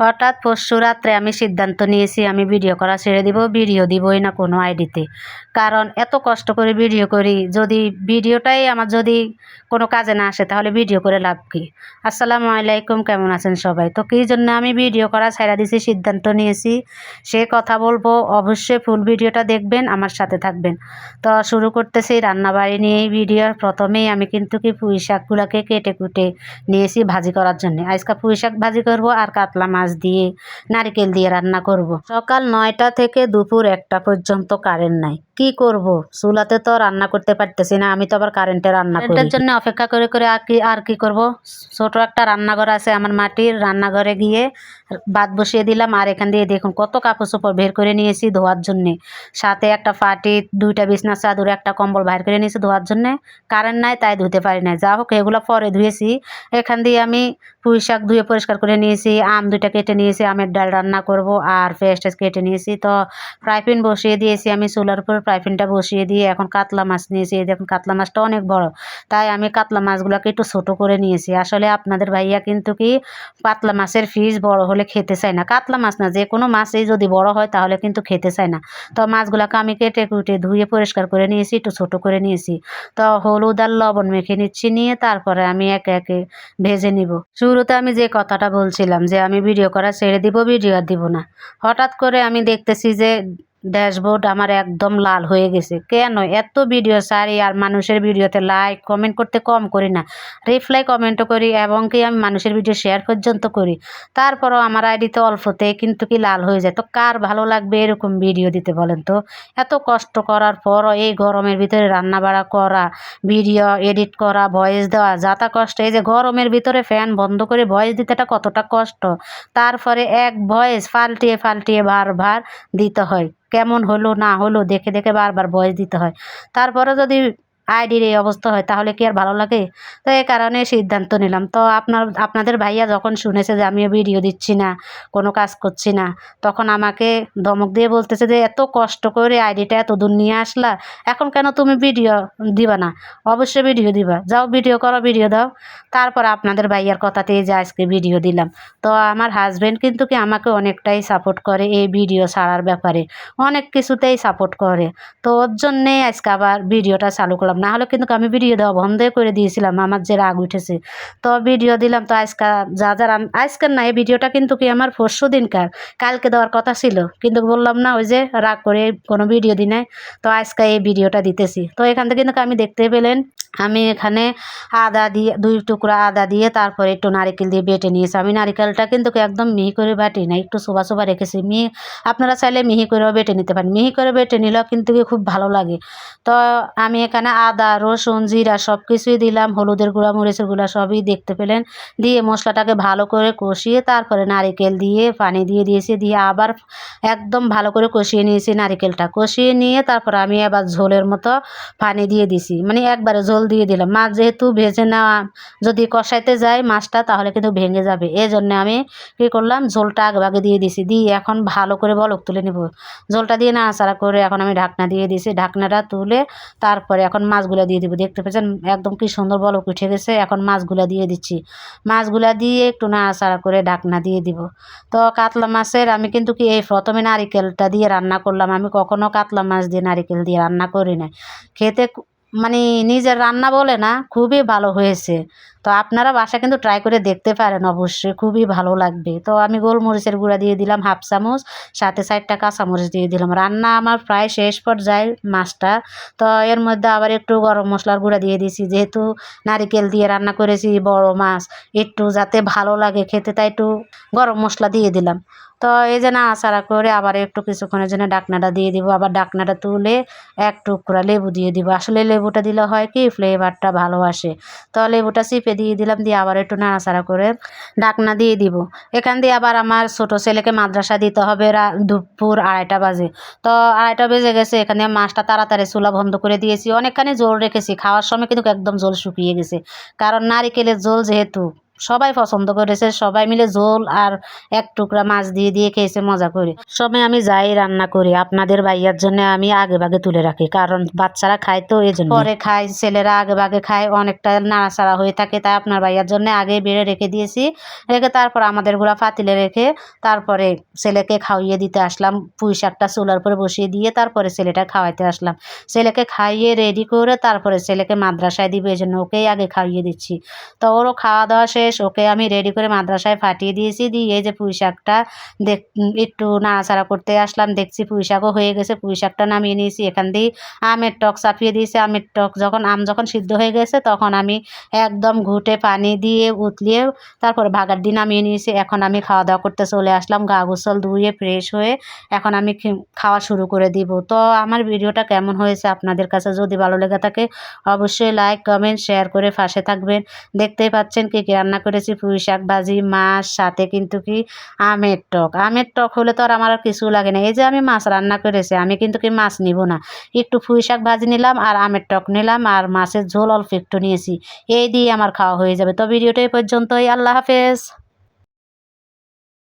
হঠাৎ পরশু রাত্রে আমি সিদ্ধান্ত নিয়েছি, আমি ভিডিও করা ছেড়ে দিব, ভিডিও দিবই না কোনো আইডিতে। কারণ এত কষ্ট করে ভিডিও করি, যদি ভিডিওটাই আমার যদি কোনো কাজে না আসে, তাহলে ভিডিও করে লাভ কী? আসসালামু আলাইকুম, কেমন আছেন সবাই? তো কী জন্য আমি ভিডিও করা ছেড়ে দিয়েছি সিদ্ধান্ত নিয়েছি, সে কথা বলব, অবশ্যই ফুল ভিডিওটা দেখবেন, আমার সাথে থাকবেন। তো শুরু করতেছি রান্নাবাড়ি নিয়েই ভিডিও, প্রথমেই আমি কিন্তু কি পুঁই শাকগুলোকে কেটে কুটে নিয়েছি ভাজি করার জন্য। আজকে পুঁই শাক ভাজি করব আর কাতলা মাছ দিয়ে নারকেল দিয়ে রান্না করব। সকাল নয়টা থেকে দুপুর একটা পর্যন্ত কারেন্ট নাই কি করব? চুলাতে তো রান্না করতে পারতেছি না, আমি তো আবার কারেন্টে রান্না করি। জন্য অপেক্ষা করে করে আর কি আর কি করব? ছোট একটা রান্নাঘর আছে আমার মাটির, রান্নাঘরে গিয়ে ভাত বসিয়ে দিলাম আর এখান দিয়ে দেখুন কত কাপড় চোপড় বের করে নিয়েছি ধোয়ার জন্যে। সাথে একটা ফাটি, দুইটা বিছনা, চাদর একটা কম্বল বাইর করে নিয়েছি ধোয়ার জন্যে। কারেন্ট নাই, তাই ধুতে পারি না যা হোক, এগুলো পরে ধুয়েছি। এখান দিয়ে আমি পুঁই শাক ধুয়ে পরিষ্কার করে নিয়েছি, আম দুইটা কেটে নিয়েছি, আমের ডাল রান্না করব আর পেঁয়াজ টেস্ট কেটে নিয়েছি। তো ফ্রাই বসিয়ে দিয়েছি আমি চুলার উপর। ফ্রাই বসিয়ে দিয়ে এখন কাতলা মাছ নিয়েছি। এই দেখুন, কাতলা মাছটা অনেক বড়। তাই আমি কাতলা মাছগুলোকে একটু ছোটো করে নিয়েছি। আসলে আপনাদের ভাইয়া কিন্তু কি পাতলা মাছের ফিস বড় হলে খেতে চায় না। কাতলা মাছ না, যে কোনো মাছই যদি বড় হয় তাহলে কিন্তু খেতে চায় না। তো মাছগুলোকে আমি কেটে কুটে ধুয়ে পরিষ্কার করে নিয়েছি, একটু ছোটো করে নিয়েছি। তো হলুদ আর লবণ মেখে নিচ্ছি, নিয়ে তারপরে আমি একে একে ভেজে নিব। শুরুতে আমি যে কথাটা বলছিলাম যে আমি ভিডিও করা ছেড়ে দিব, ভিডিও আর দিব না। হঠাৎ করে আমি দেখতেছি যে ড্যাশবোর্ড আমার একদম লাল হয়ে গেছে। কেন? এত ভিডিও সারি আর মানুষের ভিডিওতে লাইক কমেন্ট করতে কম করি না। রিপ্লাই কমেন্টও করি এবং কি আমি মানুষের ভিডিও শেয়ার পর্যন্ত করি। তারপরও আমার আইডিতে অল্পতে কিন্তু কি লাল হয়ে যায়। তো কার ভালো লাগবে এরকম ভিডিও দিতে বলেন তো? এত কষ্ট করার পরও এই গরমের ভিতরে রান্না বাড়া করা ভিডিও এডিট করা ভয়েস দেওয়া যাতা কষ্ট। এই যে গরমের ভিতরে ফ্যান বন্ধ করে ভয়েস দিতেটা কতটা কষ্ট। তারপরে এক ভয়েস পাল্টিয়ে পাল্টিয়ে বারবার দিতে হয়। কেমন হলো না হলো দেখে দেখে বারবার বয়স দিতে হয়। তারপরে যদি আইডির এই অবস্থা হয়, তাহলে কি আর ভালো লাগে? তো এই কারণে সিদ্ধান্ত নিলাম। তো আপনার, আপনাদের ভাইয়া যখন শুনেছে যে আমিও ভিডিও দিচ্ছি না, কোনো কাজ করছি না, তখন আমাকে ধমক দিয়ে বলতেছে যে, এত কষ্ট করে আইডিটা এত দূর নিয়ে আসলা, এখন কেন তুমি ভিডিও দিবা না? অবশ্যই ভিডিও দিবা। যাও ভিডিও করো ভিডিও দাও। তারপর আপনাদের ভাইয়ার কথাতেই যে আজকে ভিডিও দিলাম। তো আমার হাজব্যান্ড কিন্তু কি আমাকে অনেকটাই সাপোর্ট করে এই ভিডিও ছাড়ার ব্যাপারে। অনেক কিছুতেই সাপোর্ট করে। তো ওর জন্যেই আজকে আবার ভিডিওটা চালু করলাম। না হলে কিন্তু আমি ভিডিও দেওয়া বন্ধই করে দিয়েছিলাম, আমার যে রাগ উঠেছে। তো ভিডিও দিলাম তো আজকাল যা যা আজকের না, এই ভিডিওটা কিন্তু কি আমার পরশু দিনকার? কালকে দেওয়ার কথা ছিল। কিন্তু বললাম না, ওই যে রাগ করে কোনো ভিডিও দিনে তো আজকে এই ভিডিওটা দিতেছি। তো এখান থেকে কিন্তু আমি দেখতে পেলেন আমি এখানে আদা দিয়ে, দুই টুকরা আদা দিয়ে তারপরে একটু নারিকেল দিয়ে বেটে নিয়েছি। আমি নারিকেলটা কিন্তু একদম মিহি করে বাটি না, একটু শোভা শোভা রেখেছি। মিহি, আপনারা চাইলে মিহি করেও বেটে নিতে পারেন। মিহি করে বেটে নিলেও কিন্তু খুব ভালো লাগে। তো আমি এখানে আদা, রসুন, জিরা সব কিছুই দিলাম। হলুদের গুঁড়া, মরিচের গুঁড়া সবই দেখতে পেলেন। দিয়ে মশলাটাকে ভালো করে কষিয়ে তারপরে নারিকেল দিয়ে পানি দিয়ে দিয়েছি। দিয়ে আবার একদম ভালো করে কষিয়ে নিয়েছি নারিকেলটা। কষিয়ে নিয়ে তারপর আমি আবার ঝোলের মতো পানি দিয়ে দিছি। মানে একবারে ঝোল দিয়ে দিলাম। মাছ যেহেতু ভেজে নেওয়া, যদি কষাইতে যায় মাছটা, তাহলে কিন্তু ভেঙে যাবে। এই জন্যে আমি কী করলাম, ঝোলটা আগে ভাগে দিয়ে দিছি। দিয়ে এখন ভালো করে বলক তুলে নেব। ঝোলটা দিয়ে নাড়াচাড়া করে এখন আমি ঢাকনা দিয়ে দিছি। ঢাকনাটা তুলে তারপরে এখন মাছগুলো দিয়ে দিব। দেখতে পেয়েছেন একদম কি সুন্দর বলক উঠে গেছে। এখন মাছগুলো দিয়ে দিচ্ছি। মাছগুলা দিয়ে একটু নাড়াচাড়া করে ঢাকনা দিয়ে দিব। তো কাতলা মাছের আমি কিন্তু কি এই প্রথমে নারিকেলটা দিয়ে রান্না করলাম। আমি কখনো কাতলা মাছ দিয়ে নারিকেল দিয়ে রান্না করি না খেতে মানে নিজের রান্না বলে না খুবই ভালো হয়েছে। তো আপনারা বাসা কিন্তু ট্রাই করে দেখতে পারেন অবশ্যই, খুবই ভালো লাগবে। তো আমি গোলমরিচের গুঁড়া দিয়ে দিলাম হাফ চামচ, সাথে চারটা কাঁচামরিচ দিয়ে দিলাম। রান্না আমার প্রায় শেষ পর্যায়ে মাছটা। তো এর মধ্যে আবার একটু গরম মশলার গুঁড়া দিয়ে দিয়েছি যেহেতু নারিকেল দিয়ে রান্না করেছি বড় মাছ, একটু যাতে ভালো লাগে খেতে তাই একটু গরম মশলা দিয়ে দিলাম। তো এই যে নাড়াচাড়া করে আবার একটু কিছুক্ষণের জন্য ডাকনাটা দিয়ে দিব, আবার ডাকনাটা তুলে এক টুকরা লেবু দিয়ে দিব। আসলে লেবুটা দিলে হয় কি ফ্লেভারটা ভালো আসে। তো লেবুটা চিপে দিয়ে দিলাম, দিয়ে আবার একটু নাড়াচাড়া করে ডাকনা দিয়ে দিব। এখান দিয়ে আবার আমার ছোট ছেলেকে মাদ্রাসা দিতে হবে দুপুর আড়াইটা বাজে। তো আড়াইটা বেজে গেছে, এখানে মাছটা তাড়াতাড়ি চুলা বন্ধ করে দিয়েছি। অনেকখানি জল রেখেছি, খাওয়ার সময় কিন্তু একদম জল শুকিয়ে গেছে। কারণ নারিকেলের জল যেহেতু সবাই পছন্দ করেছে, সবাই মিলে ঝোল আর এক টুকরা মাছ দিয়ে দিয়ে খেয়েছে, মজা করে। সময় আমি যাই রান্না করি, আপনাদের ভাইয়ার জন্য আমি আগে ভাগে তুলে রাখি, কারণ বাচ্চারা খায় তো এই জন্য পরে খায়, ছেলেরা আগে ভাগে খায়, অনেকটা নাড়াচাড়া হয়ে থাকে, তাই আপনার ভাইয়ার জন্য আগে বেড়ে রেখে দিয়েছি। রেখে তারপর আমাদেরগুলা পাতিলে রেখে তারপরে ছেলেকে খাওয়িয়ে দিতে আসলাম, পুঁই শাকটা চুলার পরে বসিয়ে দিয়ে তারপরে ছেলেটা খাওয়াইতে আসলাম। ছেলেকে খাইয়ে রেডি করে তারপরে ছেলেকে মাদ্রাসায় দিবে এই জন্য ওকেই আগে খাইয়ে দিচ্ছি। তো ওরও খাওয়া দাওয়া শেষ ওকে আমি রেডি করে মাদ্রাসায় ফাটিয়ে দিয়েছি। দিয়ে এই যে পুঁই শাকটা দেখ, একটু নাড়াচাড়া করতে আসলাম। দেখছি পুঁই শাকও হয়ে গেছে, পুঁই শাকটা নামিয়ে নিয়েছি। এখান দিয়ে আমের টক চাপিয়ে দিয়েছি। আমের টক যখন, আম যখন সিদ্ধ হয়ে গেছে, তখন আমি একদম ঘুটে পানি দিয়ে উতলিয়ে তারপরে ভাগার দিন নামিয়ে নিয়েছি। এখন আমি খাওয়া দাওয়া করতে চলে আসলাম, গা গোসল ধুয়ে ফ্রেশ হয়ে এখন আমি খাওয়া শুরু করে দিব। তো আমার ভিডিওটা কেমন হয়েছে আপনাদের কাছে যদি ভালো লেগে থাকে, অবশ্যই লাইক কমেন্ট শেয়ার করে পাশে থাকবেন। দেখতেই পাচ্ছেন কি কি রান্না করেছি, পুঁই শাক ভাজি, মাছ, সাথে কিন্তু কি আমের টক। আমের টক হলে তো আর আমার আর কিছু লাগে না। এই যে আমি মাছ রান্না করেছি, আমি কিন্তু কি মাছ নিব না। একটু পুঁই শাক ভাজি নিলাম আর আমের টক নিলাম আর মাছের ঝোল অল্প একটু নিয়েছি। এই দিয়ে আমার খাওয়া হয়ে যাবে। তো ভিডিওটা এই পর্যন্তই। আল্লাহ হাফেজ।